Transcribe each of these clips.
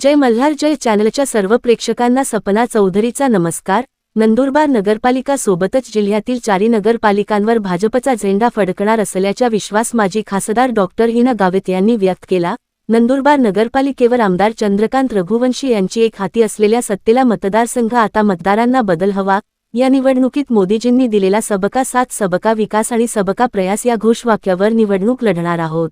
जय मल्हार जय चॅनलच्या सर्व प्रेक्षकांना सपना चौधरीचा नमस्कार. नंदुरबार नगरपालिका सोबतच जिल्ह्यातील चारी नगरपालिकांवर भाजपचा झेंडा फडकणार असल्याचा विश्वास माजी खासदार डॉक्टर हिना गावित यांनी व्यक्त केला. नंदुरबार नगरपालिकेवर आमदार चंद्रकांत रघुवंशी यांची एक हाती असलेल्या सत्तेला मतदारसंघ आता मतदारांना बदल हवा. या निवडणुकीत मोदीजींनी दिलेला सबका साथ सबका विकास आणि सबका प्रयास या घोषवाक्यावर निवडणूक लढणार आहोत.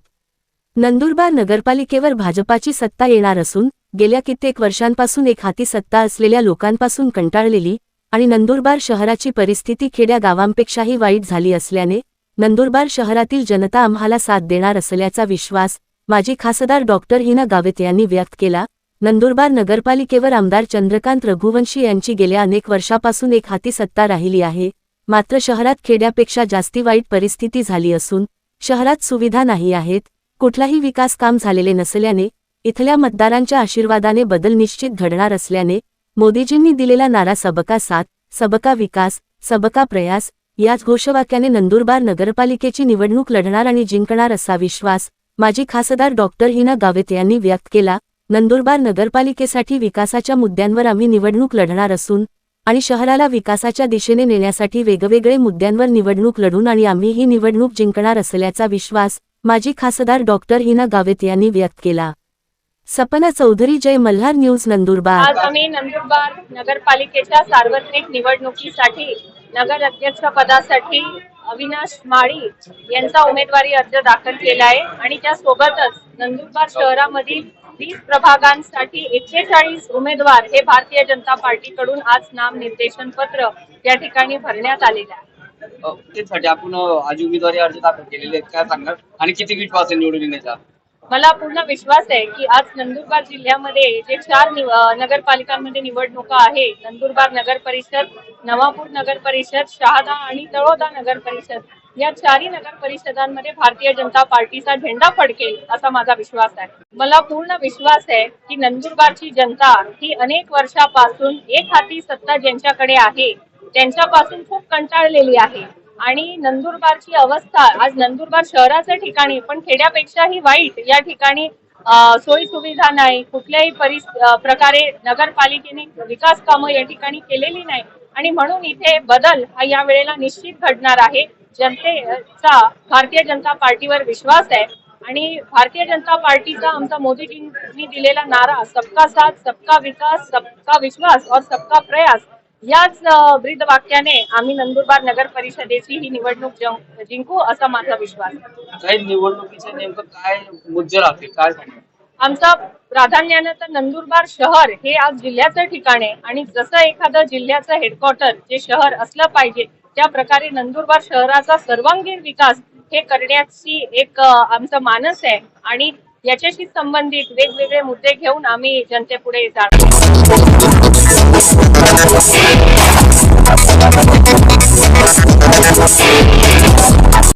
नंदुरबार नगरपालिकेवर भाजपाची सत्ता येणार असून गेल्या कित्येक वर्षांपासून एक हाती सत्ता असलेल्या लोकांपासून कंटाळलेली आणि नंदुरबार शहराची परिस्थिती खेड्या गावांपेक्षाही वाईट झाली असल्याने नंदुरबार शहरातील जनता आम्हाला साथ देणार असल्याचा विश्वास माजी खासदार डॉक्टर हिना गावित यांनी व्यक्त केला. नंदुरबार नगरपालिकेवर आमदार चंद्रकांत रघुवंशी यांची गेल्या अनेक वर्षापासून एक हाती सत्ता राहिली आहे. मात्र शहरात खेड्यापेक्षा जास्ती वाईट परिस्थिती झाली असून शहरात सुविधा नाही आहेत. कुठलाही विकास काम झालेले नसल्याने इथल्या मतदारांच्या आशीर्वादाने बदल निश्चित घडणार असल्याने मोदीजींनी दिलेला नारा सबका साथ सबका विकास सबका प्रयास याच घोषवाक्याने नंदुरबार नगरपालिकेची निवडणूक लढणार आणि जिंकणार असा विश्वास माजी खासदार डॉक्टर हिना गावित यांनी व्यक्त केला. नंदुरबार नगरपालिकेसाठी विकासाच्या मुद्द्यांवर आम्ही निवडणूक लढणार असून आणि शहराला विकासाच्या दिशेने नेण्यासाठी वेगवेगळे मुद्द्यांवर निवडणूक लढून आणि आम्ही ही निवडणूक जिंकणार असल्याचा विश्वास माजी खासदार डॉक्टर हिना गावित यांनी व्यक्त केला. सपना चौधरी जय मल्हार न्यूज नंदुरबार. आज आम्ही नंदुरबार नगरपालिकेच्या सार्वत्रिक निवडणुकीसाठी नगर अध्यक्ष पदासाठी अविनाश माळी यांचा उमेदवारी अर्ज दाखल केला आहे. आणि त्यासोबतच नंदुरबार शहरामधील वीस प्रभागांसाठी एक्केचाळीस उमेदवार हे भारतीय जनता पार्टीकडून आज नाम निर्देशन पत्र या ठिकाणी भरण्यात आलेलं आहे. त्यासाठी आपण आज उमेदवारी अर्ज दाखल केलेले आहेत. काय सांगणार आणि किती विश्वास आहे निवडून येण्याचा? मला पूर्ण विश्वास आहे की आज नंदुरबार जिल्ह्यामध्ये जे चार निव- नगरपालिकांमध्ये निवडणुका आहे नंदुरबार नगर परिषद नवापूर नगर परिषद शहादा आणि तळोदा नगर परिषद या चारही नगर परिषदांमध्ये भारतीय जनता पार्टीचा झेंडा फडकेल असा माझा विश्वास आहे. मला पूर्ण विश्वास आहे की नंदुरबारची जनता ही अनेक वर्षापासून एक हाती सत्ता ज्यांच्याकडे आहे त्यांच्यापासून खूप कंटाळलेली आहे. आणि नंदुरबारची अवस्था आज नंदुरबार शहराच्या ठिकाणी पण खेड्यापेक्षाही वाईट या ठिकाणी सोयी सुविधा नाही कुठल्याही परिस प्रकारे नगरपालिकेने विकास कामं या ठिकाणी केलेली नाही. आणि म्हणून इथे बदल हा या वेळेला निश्चित घडणार आहे. जनतेचा भारतीय जनता पार्टीवर विश्वास आहे. आणि भारतीय जनता पार्टीचा आमचा मोदीजींनी दिलेला नारा सबका साथ सबका विकास सबका विश्वास और सबका प्रयास याच ब्रीद वाक्याने आम्ही नंदुरबार नगर परिषदेची ही निवडणूक जिंकू असा माझा विश्वास. काही निवडणुकीचे नेमकं काय मुद्दे राहतील? काय आमचा प्राधान्यानं तर नंदुरबार शहर हे आज जिल्ह्याचं ठिकाण आहे आणि जसं एखादं जिल्ह्याचं हेडक्वार्टर जे शहर असलं पाहिजे त्या प्रकारे नंदुरबार शहराचा सर्वांगीण विकास हे करण्याची एक आमचं मानस आहे आणि याच्याशी संबंधित वेगवेगळे मुद्दे घेऊन आम्ही जनतेपुढे जाणार.